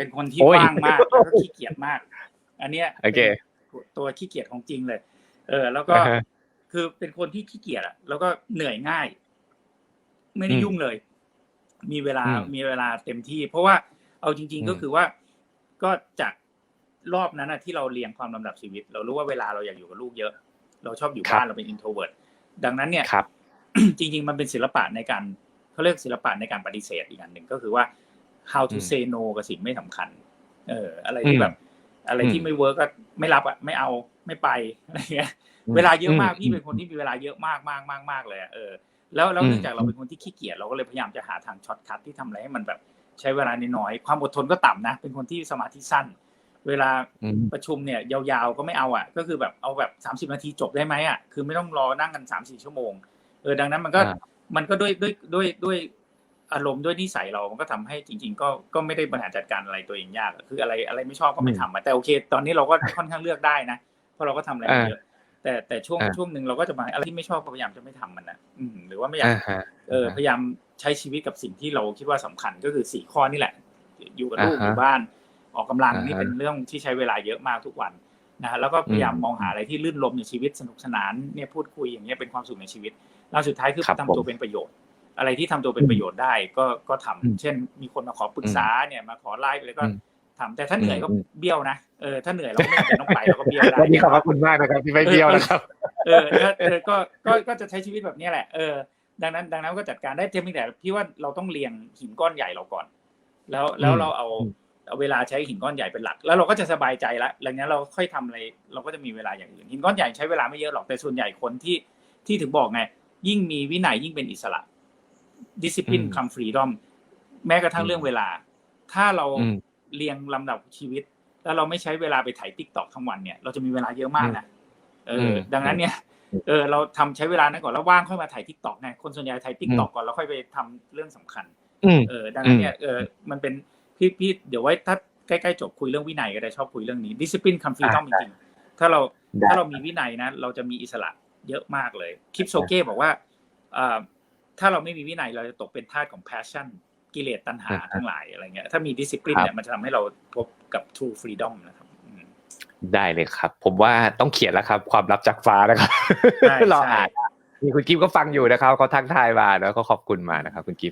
เป็นคนที่โอ้ยว่างมากแล้วก็ขี้เกียจมาก อันเนี้ยโอเคป็นตัวขี้เกียจของจริงเลย เออ แล้วก็อ่าฮะคือเป็นคนที่ขี้เกียจอะแล้วก็เหนื่อยง่าย ไม่ได้อืมยุ่งเลย มีเวลาอืมมีเวลาเต็มที่ เพราะว่าเอาจริงอืๆมก็คือว่าก็จากรอบนั้นนะที่เราเรียงความลำดับชีวิต เรารู้ว่าเวลาเราอยากอยู่กับลูกเยอะ เราชอบอยู่บ้านเราเป็น introvert ดังนั้นเนี่ยครับจริง ๆ มันเป็นศิลปะในการเขาเรียกศิลปะในการปฏิเสธอีกอันหนึ่งก็คือว่า how to อืม say no กับสิ่งไม่สำคัญ เออ อะไรอืที่มแบบ อะไรที่อืมไม่เวิร์กก็ไม่รับอะไม่เอาไม่ไปอะไรเงี้ยอืมเวลาเยอะมากอืมพี่เป็นคนที่มีเวลาเยอะมากมากมากมากเลยอะเออแล้วแล้วอืมเนื่องจากเราเป็นคนที่ขี้เกียจเราก็เลยพยายามจะหาทางช็อตคัทที่ทำอะไรให้มันแบบใช้เวลาน้อยๆความอดทนก็ต่ำนะ เป็นคนที่สมาธิสั้น เวลาอืมประชุมเนี่ย ยาวๆก็ไม่เอาอะ ก็คือแบบเอาแบบสามสิบนาทีจบได้ไหมอะคือไม่ต้องรอนั่งกันสามสี่ชั่วโมงเออดังนั้นมันก็อ่ามันก็ด้วยด้วยด้วยด้วย อารมณ์ด้วยนิสัยเรามันก็ทำให้จริง ๆ ก็ก็ไม่ได้บริหารจัดการอะไรตัวเองยากอะคืออะไรอะไรไม่ชอบก็ไม่ทำอะแต่โอเค ตอนนี้เราก็ค่อนข้างเลือกได้นะเพราะเราก็ทำอะไรมาเยอะแต่แต่ช่วงอ่าช่วงหนึ่งเราก็จะมาอะไรที่ไม่ชอบก็พยายามจะไม่ทำมันนะอืมหรือว่าไม่อยากอ่าฮะเออพยายามใช้ชีวิตกับสิ่งที่เราคิดว่าสำคัญก็คือสี่ข้อนี่แหละ อยู่กับลูกอ่าฮะอยู่บ้าน ออกกำลังอ่าฮะนี่เป็นเรื่องที่ใช้เวลาเยอะมากทุกวันนะฮะแล้วก็พยายามอืมมองหาอะไรที่ลื่นลมในชีวิตสนุกสนานเนี่ยพูดคุยอย่างเงี้ยเป็นความสุขในชีวิตแล้วสุดท้ายคือครับทำตัวผมเป็นประโยชน์ อะไรที่ทำตัวเป็นประโยชน์ได้ก็ก็ทำอืมเช่น มีคนมาขอปรึกษาเนี่ยมาขอไลฟ์อะไรก็อืมทำแต่ถ้าเหนื่อยก็อืมเบี้ยวนะเออถ้าเหนื่อยเราก็ไม่จำเป็นต้องไปเราก็เบี้ยวได้วันนี้ขอบพระคุณมากนะครับที่ไม่เบี้ยวนะครับเออก็เออก็ก็ก็จะใช้ชีวิตแบบเนี้ยแหละเออดังนั้น ดังนั้นก็จัดการได้เพียงแต่พี่ว่าเราต้องเรียงหินก้อนใหญ่เราก่อน แล้วแล้วอืมเราเอาอืมเอาเวลาใช้หินก้อนใหญ่เป็นหลัก แล้วเราก็จะสบายใจละหลังจากนั้นเราค่อยทำอะไรเราก็จะมีเวลาอย่างอื่นหินก้อนใหญ่ใช้เวลาไม่เยอะหรอกแต่ส่วนใหญ่คนที่ที่ถึงบอกไงยิ่งมีวินัยยิ่งเป็นอิสระ discipline อืมคำ freedom แม้กระทั่งเรื่องเวลา ถ้าเราอืมเรียงลำดับชีวิต แล้วเราไม่ใช้เวลาไปถ่ายติ๊กตอกทั้งวันเนี่ยเราจะมีเวลาเยอะมากนะเอออมดังนั้นเนี่ยเออเราทำใช้เวลานั้นก่อนแล้วว่างค่อยมาถ่ายทิกตอกไงคนส่วนใหญ่ถ่ายทิกตอกก่อนแล้วค่อยไปทำเรื่องสำคัญอืมเออดังนั้นเนี่ยเออมันเป็นพี่พี่เดี๋ยวไว้ถ้าใกล้ๆจบคุยเรื่องวินัยก็ได้ชอบคุยเรื่องนี้ดิสซิ p ลินคัมฟรีต้องจริงๆถ้าเราได้ถ้าเรามีวินัยนะ เราจะมีอิสระเยอะมากเลย คลิปโซเก้บอกว่าเอ่อ ถ้าเราไม่มีวินัยเราจะตกเป็นทาสของ passion กิเลสตัณหาอ่าฮะทั้งหลายอะไรเงี้ยถ้ามีดิสซิ p ลินครับเนี่ยมันจะทำให้เราพบกับ true freedom นะครับอืมได้เลยครับ ผมว่าต้องเขียนแล้วครับ ความลับจากฟ้านะครับใช่รอใช่อ่านนี่คุณกิฟก็ฟังอยู่นะครับเขาทักทายมาแล้วก็ขอบคุณมานะครับ คุณกิฟ